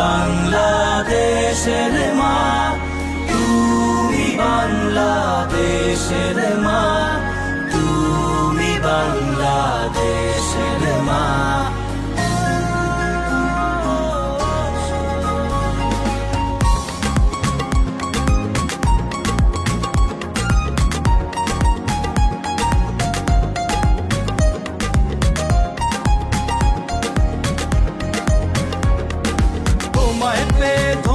বাংলাদেশের মা। uma é.